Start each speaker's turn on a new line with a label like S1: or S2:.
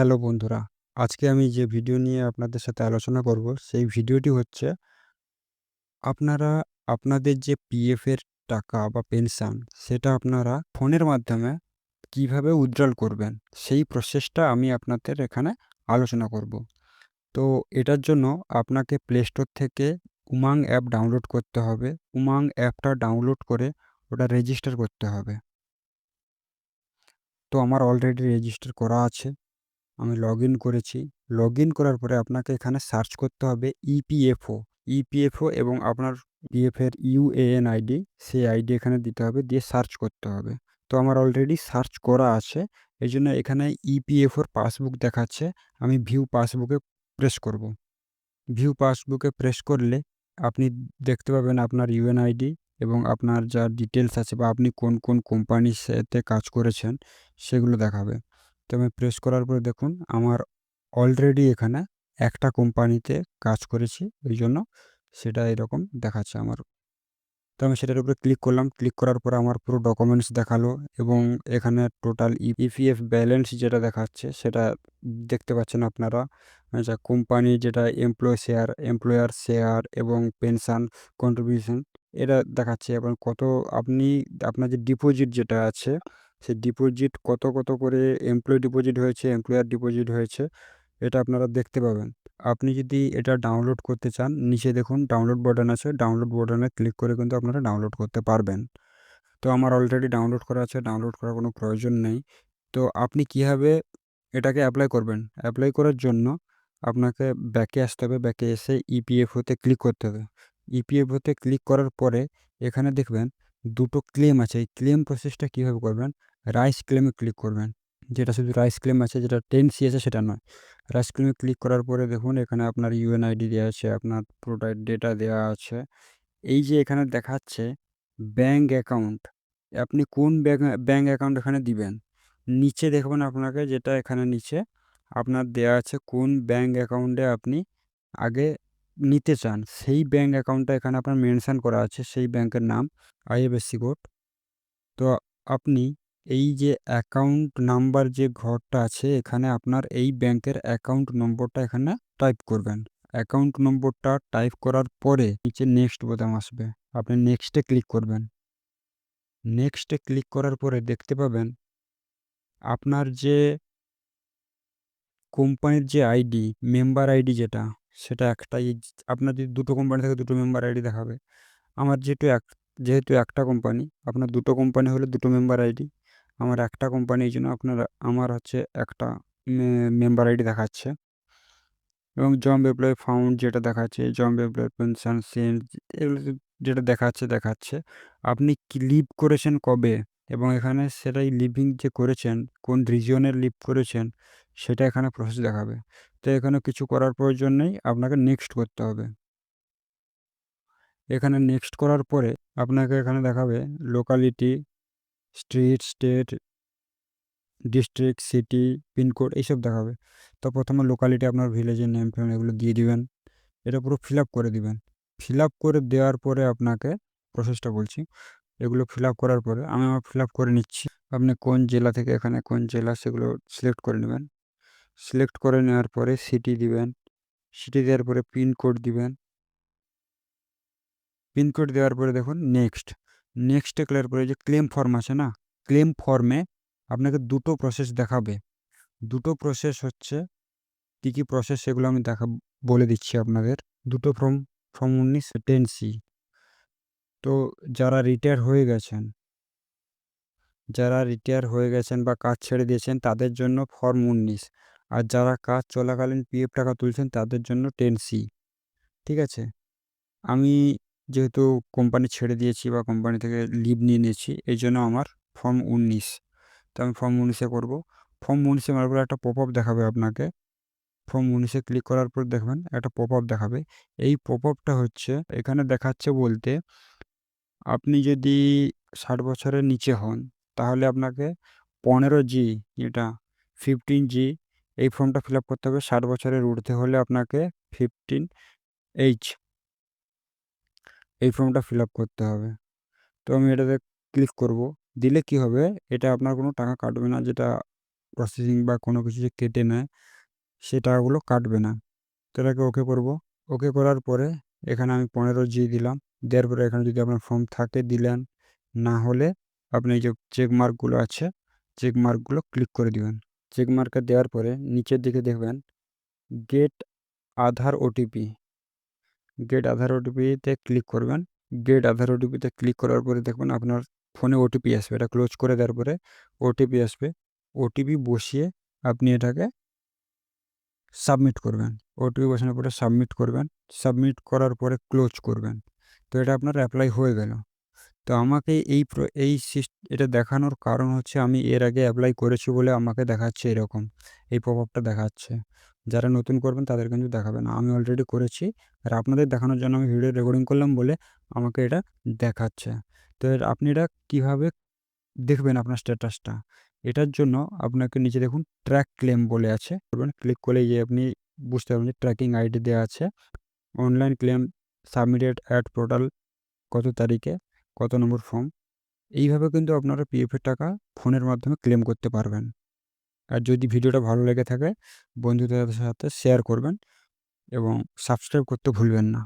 S1: Hello বন্ধুরা, আজকে আমি যে ভিডিও নিয়ে আপনাদের সাথে আলোচনা করব, সেই ভিডিওটি হচ্ছে আপনারা আপনাদের যে পিএফ এর টাকা বা পেনশন, সেটা আপনারা ফোনের মাধ্যমে কীভাবে উইথড্রল করবেন, সেই প্রসেসটা আমি আপনাদের এখানে আলোচনা করব। তো এটার জন্য আপনাকে প্লে স্টোর থেকে উমাং অ্যাপ ডাউনলোড করতে হবে। উমাং অ্যাপটা ডাউনলোড করে ওটা রেজিস্টার করতে হবে। তো আমার অলরেডি রেজিস্টার করা আছে। আমি লগ করেছি। লগ করার পরে আপনাকে এখানে সার্চ করতে হবে ইপিএফও। ইপিএফও এবং আপনার পিএফ এর ইউএএন আইডি, সেই আইডি এখানে দিতে হবে, দিয়ে সার্চ করতে হবে। তো আমার অলরেডি সার্চ করা আছে। এই জন্য এখানে ইপিএফওর পাসবুক দেখাচ্ছে। আমি ভিউ পাসবুকে প্রেস করব। ভিউ পাসবুকে প্রেস করলে আপনি দেখতে পাবেন আপনার ইউএন আইডি এবং আপনার যা ডিটেলস আছে বা আপনি কোন, কোন কোম্পানির সাথে কাজ করেছেন, সেগুলো দেখাবে। তো আমি প্রেস করার পরে দেখুন আমার অলরেডি এখানে একটা কোম্পানিতে কাজ করেছি। ওইজন্য সেটা এরকম দেখাচ্ছে আমার। তো আমি সেটার উপরে ক্লিক করলাম। ক্লিক করার পরে আমার পুরো ডকুমেন্টস দেখাল এবং এখানে টোটাল ইপিএফ ব্যালেন্স যেটা দেখাচ্ছে সেটা দেখতে পাচ্ছেন আপনারা। আচ্ছা কোম্পানি যেটা এমপ্লয়ি শেয়ার, এমপ্লয়ার শেয়ার এবং পেনশন কন্ট্রিবিউশন এটা দেখাচ্ছে এবং কত আপনি আপনার যে ডিপোজিট যেটা আছে, সেই ডিপোজিট কত, কত করে এমপ্লয়ি ডিপোজিট হয়েছে, এমপ্লয়ার ডিপোজিট হয়েছে, এটা আপনারা দেখতে পাবেন। আপনি যদি এটা ডাউনলোড করতে চান, নিচে দেখুন ডাউনলোড বাটন আছে। ডাউনলোড বাটনে ক্লিক করে কিন্তু আপনারা ডাউনলোড করতে পারবেন। তো আমার অলরেডি ডাউনলোড করা আছে, ডাউনলোড করার কোনো প্রয়োজন নেই। তো আপনি কীভাবে এটাকে অ্যাপ্লাই করবেন? অ্যাপ্লাই করার জন্য আপনাকে ব্যাকে আসতে হবে। ব্যাকে এসে ইপিএফওতে ক্লিক করতে হবে। ইপিএফওতে ক্লিক করার পরে এখানে দেখবেন দুটো ক্লেম আছে। এই ক্লেম প্রসেসটা কীভাবে করবেন? রাইস ক্লেমে ক্লিক করবেন। যেটা শুধু রাইস ক্লেম আছে, যেটা 10সি আছে সেটা নয়। রাইস ক্লেমে ক্লিক করার পরে দেখুন এখানে আপনার ইউএন আইডি দেয়া আছে, আপনার পুরোটা ডেটা দেওয়া আছে। এই যে এখানে দেখাচ্ছে ব্যাঙ্ক অ্যাকাউন্ট, আপনি কোন ব্যাঙ্ক ব্যাংক অ্যাকাউন্ট এখানে দিবেন। নিচে দেখবেন আপনাকে যেটা এখানে নিচে আপনার দেয়া আছে কোন ব্যাঙ্ক অ্যাকাউন্টে আপনি আগে নিতে চান, সেই ব্যাঙ্ক অ্যাকাউন্টটা এখানে আপনার মেনশান করা আছে, সেই ব্যাংকের নাম, আইএফএসসি কোড। তো আপনি এই যে অ্যাকাউন্ট নাম্বার যে ঘরটা আছে, এখানে আপনার এই ব্যাংকের অ্যাকাউন্ট নম্বরটা এখানে টাইপ করবেন। অ্যাকাউন্ট নম্বরটা টাইপ করার পরে নিচে নেক্সট বোতাম আসবে। আপনি নেক্সটে ক্লিক করবেন। নেক্সটে ক্লিক করার পরে দেখতে পাবেন আপনার যে কোম্পানির যে আইডি, মেম্বার আইডি যেটা, সেটা একটাই। আপনার যদি দুটো কোম্পানি থাকে দুটো মেম্বার আইডি দেখাবে। আমার যেহেতু এক যেহেতু একটা কোম্পানি, আপনার দুটো কোম্পানি হলে দুটো মেম্বার আইডি। আমার একটা কোম্পানি জন্য আপনার আমার হচ্ছে একটা মেম্বার আইডি দেখাচ্ছে। এবং জব এমপ্লয়ি ফাউন্ড যেটা দেখাচ্ছে, জব এমপ্লয়ি পেনশন সেন্ড এগুলো যেটা দেখাচ্ছে, দেখাচ্ছে। আপনি কি লিভ করেছেন কবে এবং এখানে সেটাই লিভিং যে করেছেন, কোন রিজিয়নে লিভ করেছেন, সেটা এখানে প্রসেস দেখাবে। তো এখানে কিছু করার প্রয়োজন নেই, আপনাকে নেক্সট করতে হবে। এখানে নেক্সট করার পরে আপনাকে এখানে দেখাবে locality, street, state, district, city, pincode এইসব দেখাবে। তো প্রথমে লোকালিটি আপনার ভিলেজের নেম ফেম এগুলো দিয়ে দিবেন। এটা পুরো ফিল করে দিবেন। ফিল করে দেওয়ার পরে আপনাকে প্রসেসটা বলছি। এগুলো ফিল করার পরে আমি আমার ফিল করে নিচ্ছি। আপনি কোন জেলা থেকে এখানে কোন জেলা সেগুলো সিলেক্ট করে নেবেন। সিলেক্ট করে নেওয়ার পরে সিটি দিবেন। সিটি দেওয়ার পরে পিনকোড দিবেন। পিনকোড দেওয়ার পরে দেখুন নেক্সট। নেক্সটে ক্লিয়ার পরে যে ক্লেম ফর্ম আছে না? ক্লেম ফর্মে আপনাকে দুটো প্রসেস দেখাবে। দুটো প্রসেস হচ্ছে কী, কী প্রসেস সেগুলো আমি দেখা বলে দিচ্ছি আপনাদের। দুটো ফর্ম, ফর্ম ১৯ 10সি। তো যারা রিটায়ার হয়ে গেছেন যারা রিটায়ার হয়ে গেছেন বা কাজ ছেড়ে দিয়েছেন তাদের জন্য ফর্ম ১৯ আর যারা কাজ চলাকালীন পিএফ টাকা তুলছেন তাদের জন্য 10সি। ঠিক আছে? আমি যেহেতু কোম্পানি ছেড়ে দিয়েছি বা কোম্পানি থেকে লিভ নিয়ে নিয়েছি, এই জন্য আমার ফর্ম ১৯। তো আমি ফর্ম ১৯ এ করব। ফর্ম ১৯ এ মারার পরে একটা পপ আপ দেখাবে আপনাকে। ফর্ম উনিশে ক্লিক করার পর দেখবেন একটা পপ আপ দেখাবে। এই পপ আপটা হচ্ছে এখানে দেখাচ্ছে বলতে আপনি যদি ৬০ বছরের নিচে হন, তাহলে আপনাকে ১৫জি যেটা 15জি এই ফর্মটা ফিল করতে হবে। ৬০ বছরের ঊর্ধ্বে হলে আপনাকে 15এইচ এই ফর্মটা ফিল করতে হবে। তো আমি এটাতে ক্লিক করব। দিলে কী হবে? এটা আপনার কোনো টাকা কাটবে না, যেটা প্রসেসিং বা কোনো কিছু যে কেটে নেয় সে টাকাগুলো কাটবে না তো এটাকে ওকে করব ওকে করার পরে এখানে আমি পনেরো জি দিলাম দেওয়ার পরে এখানে যদি আপনার ফর্ম থাকে, দিলেন না হলে আপনি এই যে চেক মার্কগুলো আছে চেক মার্কগুলো ক্লিক করে দিবেন চেক মার্কে দেওয়ার পরে নিচের দিকে দেখবেন get Aadhaar OTP get Aadhaar ওটিপিতে click করবেন। গেট আধার ওটিপিতে ক্লিক করার পরে দেখবেন আপনার ফোনে ওটিপি আসবে। এটা ক্লোজ করে দেওয়ার পরে ওটিপি আসবে। ওটিপি বসিয়ে আপনি এটাকে সাবমিট করবেন। ওটিপি বসানোর পরে সাবমিট করবেন। সাবমিট করার পরে ক্লোজ করবেন। তো এটা আপনার অ্যাপ্লাই হয়ে গেল। তো আমাকে এই প্র- এই এটা দেখানোর কারণ হচ্ছে আমি এর আগে অ্যাপ্লাই করেছি বলে আমাকে দেখাচ্ছে এরকম, এই প্রভাবটা দেখাচ্ছে। যারা নতুন করবেন তাদের কিন্তু দেখাবে না আমি অলরেডি করেছি আর আপনাদের দেখানোর জন্য আমি ভিডিও রেকর্ডিং করলাম বলে আমাকে এটা দেখাচ্ছে। তো এর, আপনি এটা কীভাবে দেখবেন আপনার স্ট্যাটাসটা এটার জন্য আপনাকে নিচে দেখুন ট্র্যাক ক্লেম বলে আছে। ক্লিক করলে যে আপনি বুঝতে পারবেন যে ট্র্যাকিং আইডি দেওয়া আছে। Online claim submitted at portal কত তারিখে? কত নম্বর ফর্ম এইভাবে কিন্তু আপনারা পিএফের টাকা ফোনের মাধ্যমে ক্লেম করতে পারবেন। আর যদি ভিডিওটা ভালো লেগে থাকে, বন্ধুদের সাথে শেয়ার করবেন এবং সাবস্ক্রাইব করতে ভুলবেন না।